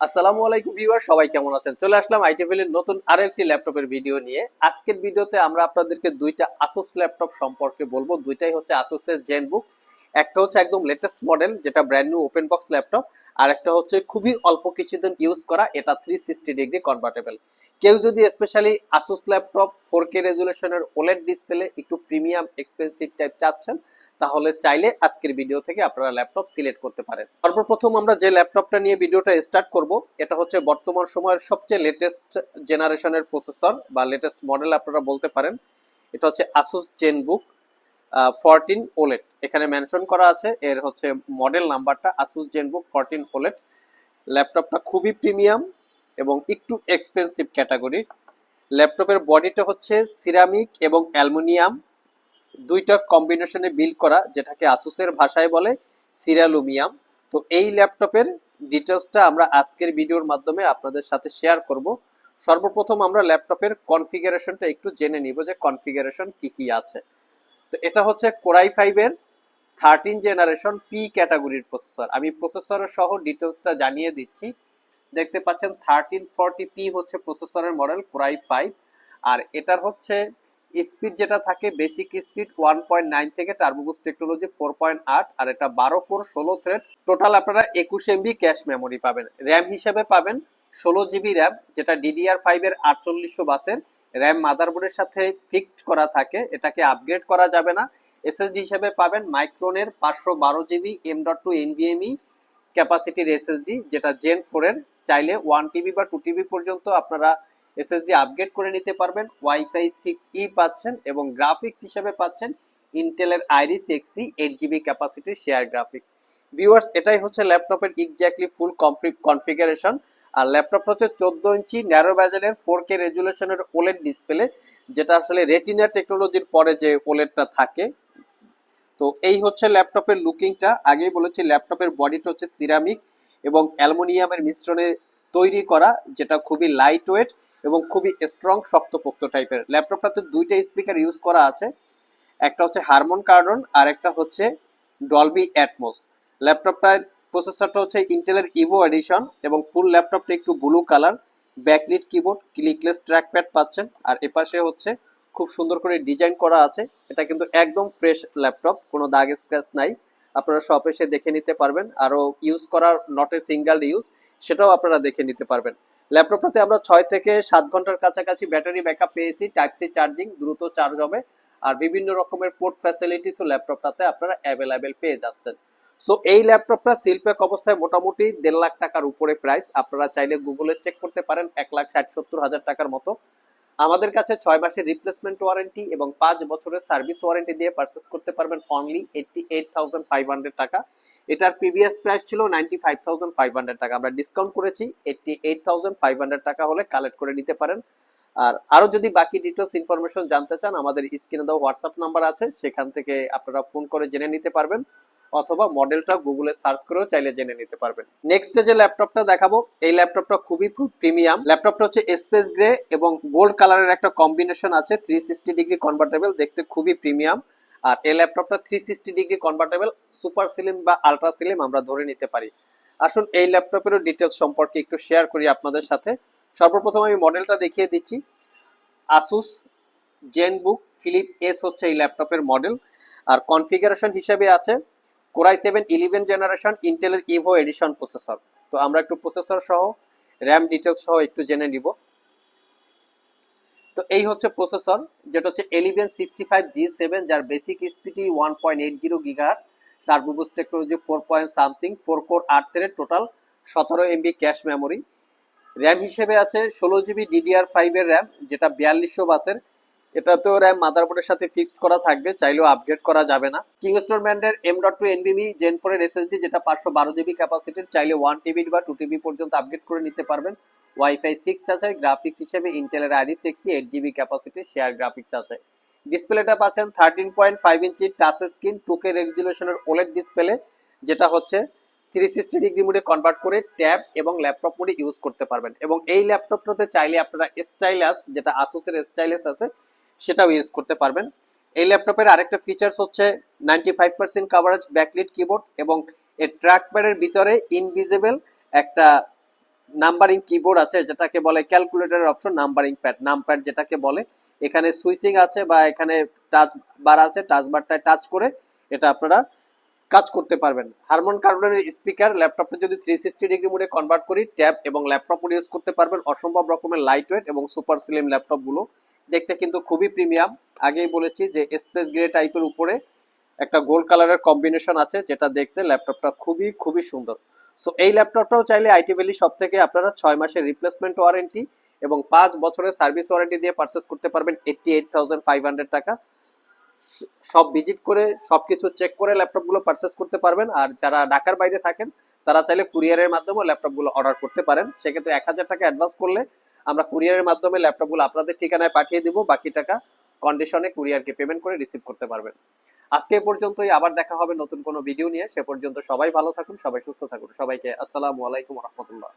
আসসালামু আলাইকুম ভিউয়ার সবাই কেমন আছেন? চলে আসলাম আইটিভিল নতুন আরও একটি ল্যাপটপের ভিডিও নিয়ে। আজকের ভিডিওতে আমরা আপনাদেরকে দুইটা আসুস ল্যাপটপ সম্পর্কে বলব। দুইটাই হচ্ছে আসুসের জেনবুক একটা হচ্ছে একদম লেটেস্ট মডেল যেটা brand new open box laptop, আর একটা হচ্ছে খুবই অল্প কিছুদিন ইউজ করা, এটা থ্রি সিক্সটি ডিগ্রি কনভার্টেবল কেউ যদি specially Asus laptop four K রেজুলেশনের OLED display একটু প্রিমিয়াম এক্সপেন্সিভ টাইপ চাচ্ছেন তাহলে চাইলে আজকের ভিডিও থেকে আপনারা ল্যাপটপ সিলেক্ট করতে পারেন। সর্বপ্রথম আমরা যে ল্যাপটপটা নিয়ে ভিডিওটা স্টার্ট করব, এটা হচ্ছে বর্তমান সময়ের সবচেয়ে লেটেস্ট জেনারেশনের প্রসেসর বা লেটেস্ট মডেল আপনারা বলতে পারেন। এটা হচ্ছে আসুস জেনবুক ফরটিন ওলেট এখানে মেনশন করা আছে, এর হচ্ছে মডেল নাম্বারটা আসুস জেনবুক ফরটিন ওলেট ল্যাপটপটা খুবই প্রিমিয়াম এবং একটু এক্সপেন্সিভ ক্যাটাগরির ল্যাপটপের বডিটা হচ্ছে সিরামিক এবং অ্যালুমিনিয়াম দুইটার কম্বিনেশনে বিল্ড করা, যেটাকে আসুসের ভাষায় বলে সিরালুমিয়াম তো এই ল্যাপটপের ডিটেলসটা আমরা আজকের ভিডিওর মাধ্যমে আপনাদের সাথে শেয়ার করব। সর্বপ্রথম আমরা ল্যাপটপের কনফিগারেশনটা একটু জেনে নিব যে কনফিগারেশন কি কি আছে। তো এটা হচ্ছে কোরাই ফাইভের থার্টিন জেনারেশন পি ক্যাটাগরির প্রসেসর আমি প্রসেসরের সহ ডিটেলসটা জানিয়ে দিচ্ছি। দেখতে পাচ্ছেন থার্টিন ফর্টি পি হচ্ছে প্রসেসরের মডেল কোরাই ফাইভ আর এটার হচ্ছে স্পিড যেটা থাকে basic speed one point nine থেকে টার্বোবুস টেকনোলজি ফোর পয়েন্ট আট আর এটা বারো কোর, ষোলো থ্রেড টোটাল আপনারা একুশ এমবি ক্যাশ মেমোরি পাবেন। র্যাম হিসেবে পাবেন ষোলো জিবি র্যাম যেটা ডিডিআর ফাইভের আটচল্লিশশো বাসের। র্যাম মাদারবোর্ডের সাথে ফিক্সড করা থাকে, এটাকে আপগ্রেড করা যাবে না। এসএসডি হিসেবে পাবেন মাইক্রোনের পাঁচশো বারো GB M dot two NVMe ক্যাপাসিটির SSD যেটা জেন ফোরের চাইলে ওয়ান টিবি বা টু টিবি পর্যন্ত আপনারা এসএসডি আপগ্রেড করে নিতে পারবেন ওয়াইফাই সিক্স ই পাচ্ছেন এবং গ্রাফিক্স হিসেবে পাচ্ছেন ইন্টেলের আইরিস এক্সি এইট জিবি ক্যাপাসিটির শেয়ার গ্রাফিক্স ভিউয়ার্স এটাই হচ্ছে ল্যাপটপের এক্স্যাক্টলি ফুল কনফিগারেশন আর ল্যাপটপটা হচ্ছে চোদ্দ ইঞ্চি ন্যারো ব্যাজেলের ফোর কে রেজুলেশনের ওলেড ডিসপ্লে যেটা আসলে রেটিনা টেকনোলজির পরে যে ওলেডটা থাকে। তো এই হচ্ছে ল্যাপটপের লুকিংটা আগেই বলেছি ল্যাপটপের বডিটা হচ্ছে সিরামিক এবং অ্যালুমিনিয়ামের মিশ্রণে তৈরি করা, যেটা খুবই লাইট ওয়েট এবং খুবই স্ট্রং শক্তপোক্ত টাইপের ল্যাপটপটাতে দুইটা স্পিকার ইউজ করা আছে। একটা হচ্ছে হারমোন কার্ডন আর একটা হচ্ছে ডলবি অ্যাটমোস ল্যাপটপটার প্রসেসরটা হচ্ছে ইন্টেলের ইভো এডিশন এবং ফুল ল্যাপটপটা একটু blue colour backlit keyboard clickless track trackpad পাচ্ছেন। আর এপাশে হচ্ছে খুব সুন্দর করে ডিজাইন করা আছে। এটা কিন্তু একদম ফ্রেশ ল্যাপটপ কোনো দাগ স্ক্র্যাচ নাই। আপনারা শপ এসে দেখে নিতে পারবেন। আরও ইউজ করার নট এ সিঙ্গেল ইউজ সেটাও আপনারা দেখে নিতে পারবেন। ল্যাপটপটাতে আমরা ছয় থেকে সাত ঘণ্টার কাছাকাছি ব্যাটারি ব্যাকআপ পেয়েছি টাইপ সি চার্জিং দ্রুত চার্জ হবে, আর বিভিন্ন রকমের পোর্ট ফ্যাসিলিটিসও ল্যাপটপটাতে আপনারা অ্যাভেলেবেল পেয়ে যাচ্ছেন। সো এই ল্যাপটপটা শিল্পেক অবস্থায় মোটামুটি দেড় লাখ টাকার উপরে প্রাইস আপনারা চাইলে গুগলে চেক করতে পারেন, এক লাখ ষাট সত্তর হাজার টাকার মতো। আমাদের কাছে ছয় মাসের রিপ্লেসমেন্ট ওয়ারেন্টি এবং পাঁচ বছরের সার্ভিস ওয়ারেন্টি দিয়ে পারচেস করতে পারবেন only eighty eight thousand five hundred টাকা। এটার প্রিভিয়াস প্রাইস ছিল ninety five thousand five hundred টাকা। আমরা ডিসকাউন্ট করেছি eighty eight thousand five hundred টাকা হলে কালেক্ট করে নিতে পারেন। আর আরও যদি বাকি ডিটেলস ইনফরমেশন জানতে চান, আমাদের স্ক্রিনে দেওয়া হোয়াটসঅ্যাপ নাম্বার আছে, সেখান থেকে আপনারা ফোন করে জেনে নিতে পারবেন, অথবা মডেলটা গুগলে সার্চ করেও চাইলে জেনে নিতে পারবেন। নেক্সট যে ল্যাপটপটা দেখাবো, এই ল্যাপটপটা খুবই প্রিমিয়াম ল্যাপটপটা হচ্ছে স্পেস গ্রে এবং গোল্ড কালারের একটা কম্বিনেশন আছে থ্রি সিক্সটি ডিগ্রি কনভার্টেবল দেখতে খুবই প্রিমিয়াম আর এই ল্যাপটপটা three sixty degree convertible super slim বা আলট্রা সিলিম আমরা ধরে নিতে পারি। আসুন এই ল্যাপটপেরও ডিটেলস সম্পর্কে একটু শেয়ার করি আপনাদের সাথে। সর্বপ্রথম আমি মডেলটা দেখিয়ে দিচ্ছি। আসুস জেনবুক ফিলিপ এস হচ্ছে এই ল্যাপটপের মডেল আর কনফিগারেশন হিসেবে আছে core i seven eleven generation ইন্টেলের ইভো এডিশন প্রসেসর তো আমরা একটু প্রসেসর সহ র্যাম ডিটেলস সহ একটু জেনে নিব। তো এই হচ্ছে প্রসেসর, যেটা হচ্ছে eleven sixty five G seven যার basic speedy one point eight zero gigahertz turbo boost technology four point something four core আট থ্রেড টোটাল সতেরো এমবি ক্যাশ মেমোরি র্যাম হিসেবে আছে ষোলো জিবি ডিডিআর ফাইভের র্যাম যেটা বিয়াল্লিশশো বাসের এটাতেও র্যাম মাদারবোর্ডের সাথে ফিক্সড করা থাকবে, চাইলেও আপগ্রেড করা যাবে না। কিংস্টোর ব্র্যান্ডের M dot two NVMe gen ফোরের এসএসডি যেটা পাঁচশো বারো জিবি ক্যাপাসিটির চাইলে ওয়ান টিবি বা টু টিবি পর্যন্ত আপগ্রেড করে নিতে পারবেন। ওয়াইফাই সিক্স আছে গ্রাফিক্স হিসেবে ইন্টেলের আইডি সিক্সি এইট জিবি ক্যাপাসিটির শেয়ার গ্রাফিক্স আছে। ডিসপ্লেটা পাচ্ছেন thirteen point five inch touch screen two K রেজুলেশনের OLED display যেটা হচ্ছে থ্রি সিক্সটি ডিগ্রি মোডে কনভার্ট করে ট্যাব এবং ল্যাপটপ মোডে ইউজ করতে পারবেন। এবং এই ল্যাপটপটাতে চাইলে আপনারা স্টাইলাস যেটা আসুসের স্টাইলাস আছে সেটাও ইউজ করতে পারবেন। এই ল্যাপটপের আরেকটা ফিচার্স হচ্ছে ninety five percent coverage backlit keyboard এবং এর ট্র্যাক প্যাডের ভিতরে ইনভিজিবল একটা নাম্বারিং কিবোর্ড আছে, যেটাকে বলে ক্যালকুলেটরের option numbering pad num pad যেটাকে বলে। এখানে সুইচিং আছে বা এখানে টাচ বার আছে টাচ বারটায় টাচ করে এটা আপনারা কাজ করতে পারবেন। হারমোন কার্বনের স্পিকার ল্যাপটপটা যদি থ্রি সিক্সটি ডিগ্রি মোডে কনভার্ট করি ট্যাব এবং ল্যাপটপ ইউজ করতে পারবেন। অসম্ভব রকমের লাইট ওয়েট এবং সুপার স্লিম ল্যাপটপগুলো। দেখতে কিন্তু খুবই প্রিমিয়াম। আগেই বলেছি যে এক্সপ্রেস গ্রে টাইপের উপরে একটা গোল্ড কালারের কম্বিনেশন আছে, যেটা দেখতে ল্যাপটপটা খুবই খুবই সুন্দর। সো এই ল্যাপটপটাও চাইলে আইটি ভ্যালি সব থেকে আপনারা ছয় মাসের রিপ্লেসমেন্ট ওয়ারেন্টি এবং পাঁচ বছরের সার্ভিস ওয়ারেন্টি দিয়ে পারচেস করতে পারবেন eighty eight thousand five hundred টাকা। সব ভিজিট করে, সবকিছু চেক করে ল্যাপটপগুলো পারচেস করতে পারবেন। আর যারা ঢাকার বাইরে থাকেন, তারা চাইলে কুরিয়ারের মাধ্যমে ল্যাপটপগুলো অর্ডার করতে পারেন। সেক্ষেত্রে এক হাজার টাকা অ্যাডভান্স করলে আমরা কুরিয়ারের মাধ্যমে ল্যাপটপগুলো আপনাদের ঠিকানায় পাঠিয়ে দিব, বাকি টাকা কন্ডিশনে কুরিয়ারকে পেমেন্ট করে রিসিভ করতে পারবেন। আজকে এ পর্যন্তই, আবার দেখা হবে নতুন কোনো ভিডিও নিয়ে। সে পর্যন্ত সবাই ভালো থাকুন, সবাই সুস্থ থাকুন। সবাইকে আসসালামু আলাইকুম রহমতুল্লাহ।